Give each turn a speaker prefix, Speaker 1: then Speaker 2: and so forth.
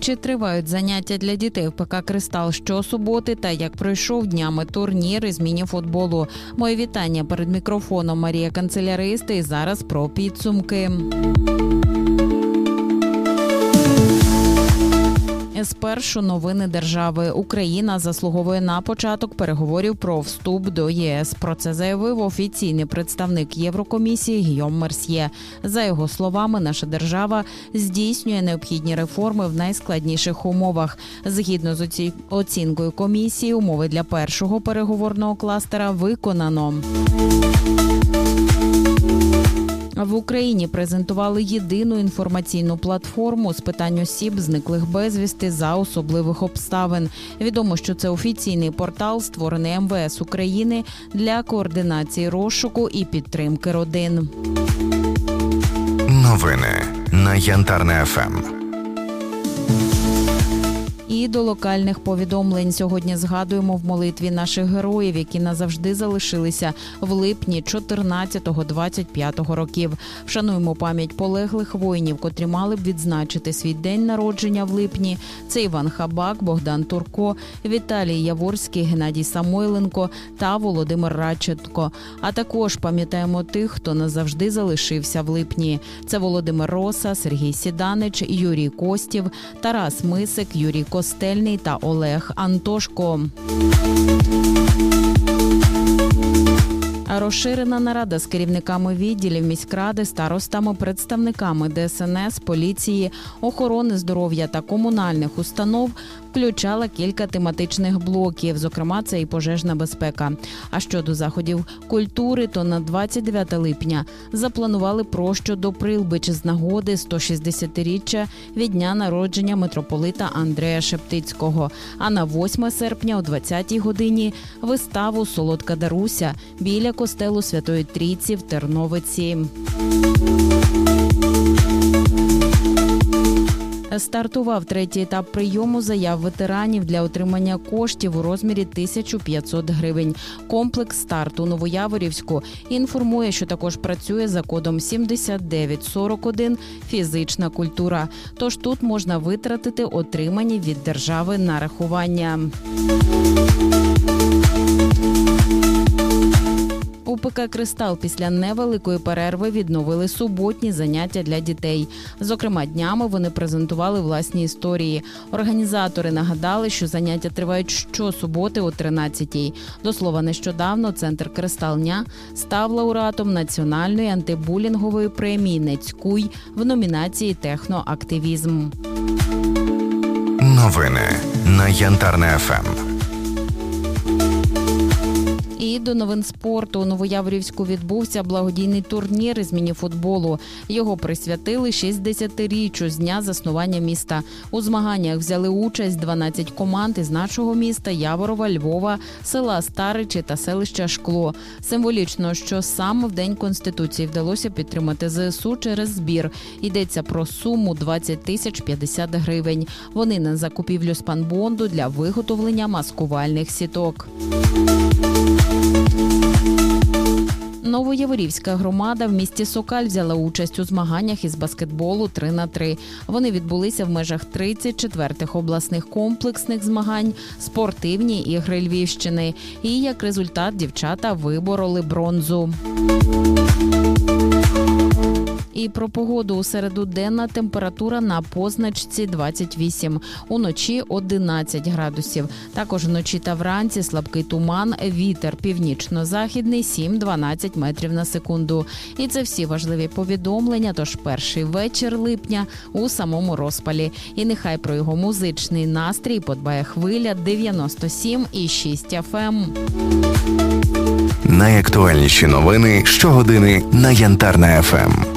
Speaker 1: Чи тривають заняття для дітей в ПК Кристал щосуботи та як пройшов днями турнір із міні-футболу? Моє вітання перед мікрофоном Марія Канцеляристи. і зараз про підсумки. Спершу новини держави Україна заслуговує на початок переговорів про вступ до ЄС. Про це заявив офіційний представник Єврокомісії Гійом Мерсьє. За його словами, наша держава здійснює необхідні реформи в найскладніших умовах. Згідно з оці- оцінкою комісії, умови для першого переговорного кластера виконано. В Україні презентували єдину інформаційну платформу з питань осіб, зниклих безвісти за особливих обставин. Відомо, що це офіційний портал, створений МВС України для координації розшуку і підтримки родин.
Speaker 2: Новини на Янтарне. ФМ.
Speaker 1: І до локальних повідомлень сьогодні згадуємо в молитві наших героїв, які назавжди залишилися в липні 14-25 років. Вшануємо пам'ять полеглих воїнів, котрі мали б відзначити свій день народження в липні. Це Іван Хабак, Богдан Турко, Віталій Яворський, Геннадій Самойленко та Володимир Радченко. А також пам'ятаємо тих, хто назавжди залишився в липні. Це Володимир Роса, Сергій Сіданич, Юрій Костів, Тарас Мисик, Юрій Костельний та Олег Антошко. Розширена нарада з керівниками відділів міськради, старостами, представниками ДСНС, поліції, охорони здоров'я та комунальних установ включала кілька тематичних блоків, зокрема, це і пожежна безпека. А щодо заходів культури, то на 29 липня запланували прощу до Прилбич з нагоди 160-річчя від дня народження митрополита Андрея Шептицького. А на 8 серпня о 20-й годині виставу Солодка Даруся біля костелу Святої Трійці в Терновиці. Стартував третій етап прийому заяв ветеранів для отримання коштів у розмірі 1500 гривень. Комплекс старту Новояворівську інформує, що також працює за кодом 7941 фізична культура. Тож тут можна витратити отримані від держави нарахування. У Кристал після невеликої перерви відновили суботні заняття для дітей. Зокрема, днями вони презентували власні історії. Організатори нагадали, що заняття тривають щосуботи о 13-й. До слова, нещодавно центр Кристал Дня став лауреатом національної антибулінгової премії Нецькуй в номінації Техноактивізм.
Speaker 2: Новини на Янтарне. ФМ.
Speaker 1: І до новин спорту у Новояврівську відбувся благодійний турнір із мініфутболу. Його присвятили 60-річчю з дня заснування міста. У змаганнях взяли участь 12 команд із нашого міста Яворова, Львова, села Старичі та селища Шкло. Символічно, що саме в день конституції вдалося підтримати ЗСУ через збір. Йдеться про суму 20 тисяч 50 гривень. Вони на закупівлю спанбонду для виготовлення маскувальних сіток. Новояворівська громада в місті Сокаль взяла участь у змаганнях із баскетболу 3 на 3 Вони відбулися в межах 34-х обласних комплексних змагань, спортивні ігри Львівщини. І як результат дівчата вибороли бронзу. І про погоду у середу денна температура на позначці 28, уночі 11 градусів. Також вночі та вранці слабкий туман, вітер північно-західний 7-12 метрів на секунду. І це всі важливі повідомлення. Тож перший вечір липня у самому розпалі. І нехай про його музичний настрій подбає хвиля 97 і 6 FM.
Speaker 2: Найактуальніші новини щогодини на Янтарне Ем. ФМ.